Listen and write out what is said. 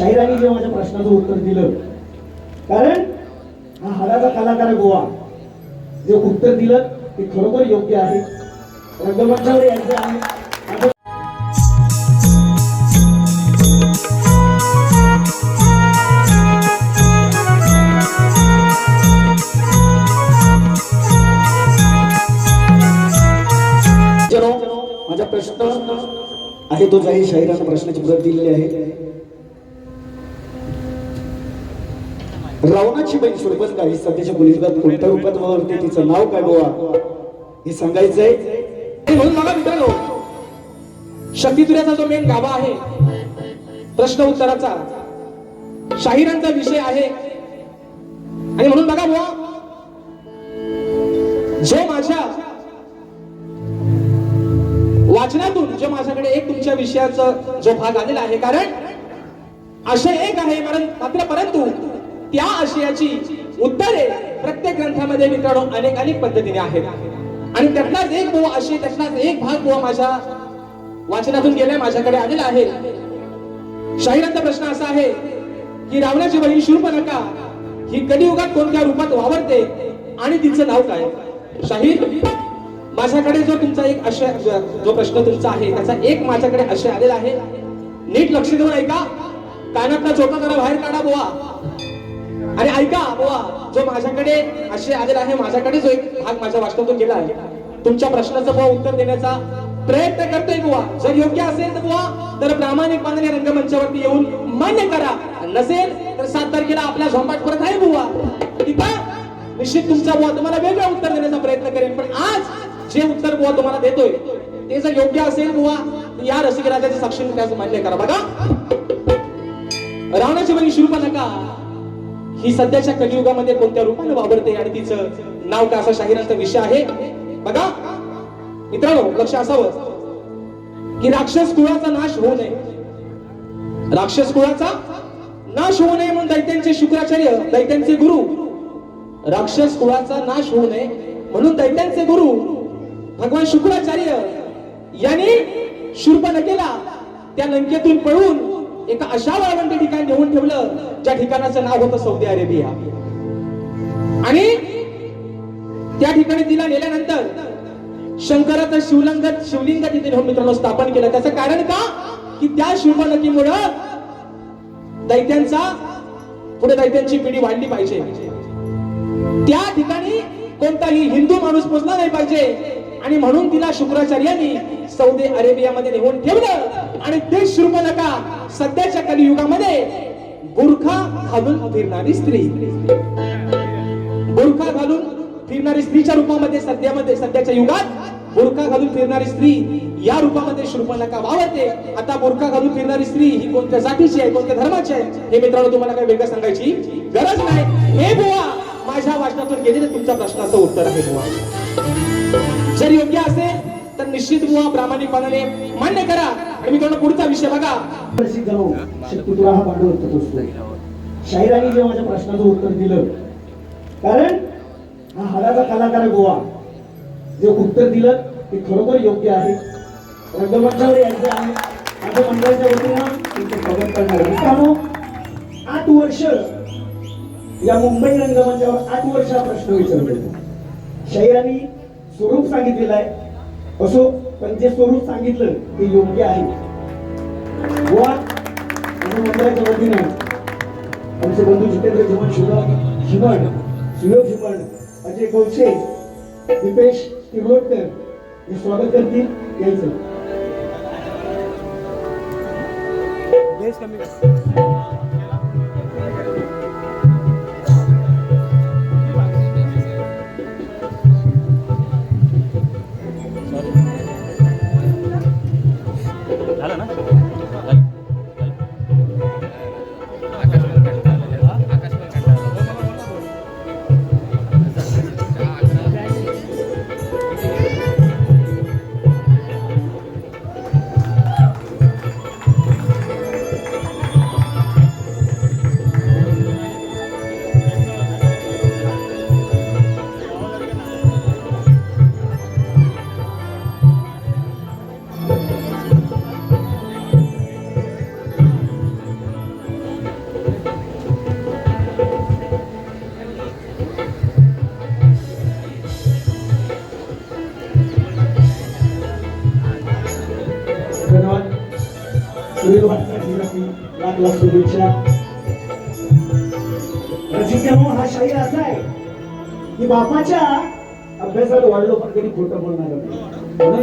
शाहिरांनी जे माझ्या प्रश्नाचं उत्तर दिलं कारण हा हाडाचा कलाकार गोवा जे उत्तर दिलं ते खरोखर योग्य आहे. रंगमंचावर यांचं आहे. माझा प्रश्न आहे तो जाहीर शाहिरानं प्रश्नाची उत्तर दिलेली आहे. रावणाची बहीण सुरपंका ही सध्याच्या मुलींगात कोणत्या रूपात वावरते? तिचं नाव काय बोवा हे सांगायचंय. म्हणून मला मित्रांनो शक्तीतुऱ्याचा जो मेन गाभा आहे प्रश्न उत्तराचा शाहिरांचा विषय आहे. आणि म्हणून बघा बुवा जे माझ्या वाचनातून जे माझ्याकडे एक तुमच्या विषयाचा जो भाग आलेला आहे कारण आशय एक आहे कारण मात्र परंतु त्या आशयाची उत्तरे प्रत्येक ग्रंथामध्ये मित्रांनो अनेक अनेक पद्धतीने आहेत. आणि त्यातलाच एक बुवा आशय त्यातलाच एक भाग बुवा माझ्या वाचनातून गेलाय माझ्याकडे आलेला आहे. शाहिरांचा प्रश्न असा आहे की रावणाची बहीण शूर्पणखा ही कलियुगात कोणत्या रूपात वावरते आणि तिचं नाव काय? शाहीर माझ्याकडे जो तुमचा एक आशय जो प्रश्न तुमचा आहे त्याचा एक माझ्याकडे आशय आलेला आहे. नीट लक्ष देऊन ऐका. कानातला चोटा जरा बाहेर काढा बुवा. आणि ऐका बुवा जो माझ्याकडे असे आलेला आहे माझ्याकडे जो एक भाग माझ्या वाचनातून गेला आहे तुमच्या प्रश्नाचं बुवा उत्तर देण्याचा प्रयत्न करतोय बुवा. जर योग्य असेल तर बुवा तर प्रामाणिकपणाने रंगमंचावरती येऊन मान्य करा. नसेल तर सात तारखेला आपल्या झोंपाट परत आहे बुवा. तिथं निश्चित तुमचा बुवा तुम्हाला वेगळं उत्तर देण्याचा प्रयत्न करेन. पण आज जे उत्तर बुवा तुम्हाला देतोय ते जर योग्य असेल बुवा या रसिक राजाचे साक्षी मान्य करा. बघा. रावणाची बनी शिरूपा नका. ही सध्याच्या कलियुगामध्ये कोणत्या रूपाने वावरते आणि तिचं नाव का असा शाहिरांचा विषय आहे? बघा. मित्रांनो लक्ष असावं. की राक्षस कुळाचा नाश होऊ नये. राक्षस कुळाचा नाश होऊ नये म्हणून दैत्यांचे शुक्राचार्य दैत्यांचे गुरु राक्षस कुळाचा नाश होऊ नये म्हणून दैत्यांचे गुरु भगवान शुक्राचार्य यांनी शूर्पणखेला त्या लंकेतून पळून एका अशा वाळवंटी ठिकाणी नेऊन ठेवलं ज्या ठिकाणाचं नाव होतं सौदी अरेबिया. आणि त्या ठिकाणी तिला नेल्यानंतर शंकराचं शिवलिंग शिवलिंग तिथे नेऊन मित्रांनो स्थापन केलं. त्याचं कारण का? की त्या शिवलकीमुळं दैत्यांचा पुढे दैत्यांची पिढी वाढली पाहिजे. त्या ठिकाणी कोणताही हिंदू माणूस पोचला नाही पाहिजे. आणि म्हणून तिला शुक्राचार्यांनी सौदी अरेबियामध्ये नेऊन ठेवलं. आणि ते शृंखलका सध्याच्या कलियुगामध्ये बुरखा घालून फिरणारी स्त्री. बुरखा घालून फिरणारी स्त्रीच्या रूपामध्ये सध्यामध्ये सध्याच्या युगात बुरखा घालून फिरणारी स्त्री या रूपामध्ये शृंखलका वावरते. आता बुरखा घालून फिरणारी स्त्री ही कोणत्या जातीची आहे कोणत्या धर्माची आहे हे मित्रांनो तुम्हाला काही वेगळं सांगायची गरज नाही. हे बुवा माझ्या वाचनातून गेलेलं तुमच्या प्रश्नाचं उत्तर आहे बुवा. जर योग्य असेल तर निश्चित बुवा प्रामाणिकपणाने मान्य करा. आणि मित्रांनो पुढचा विषय बघा. प्रसिद्ध नाव शक्तिपुरा हा पांडव असतो शाहिरांनी जे माझ्या प्रश्नाचं उत्तर दिलं कारण हा हाडाचा कलाकार आहे गोवा. जे उत्तर दिलं ते खरोखर योग्य आहे. रंगमंचावर यांचं आहे. माझ्या मंडळाच्या वतीनं स्वागत करणार मित्रांनो आठ वर्ष या मुंबई रंगमंचावर आठ वर्ष हा प्रश्न विचारला शाहिरांनी स्वरूप सांगितलेलं आहे. असो पण जे स्वरूप सांगितलं ते योग्य आहे. गोवा आणि मंडळाच्या वतीनं आमचे बंधू जितेंद्र जीवन शिवराम हिमण सुयोग हिमण अजय कौशे दीपेश तिरोडकर हे स्वागत करतील यायचं पुढील वाटचालीसाठी लाख लाख शुभेच्छा हा शाहीर असा आहे की बापाच्या अभ्यासात वाढलो पण कधी खोटं बोलणार नाही.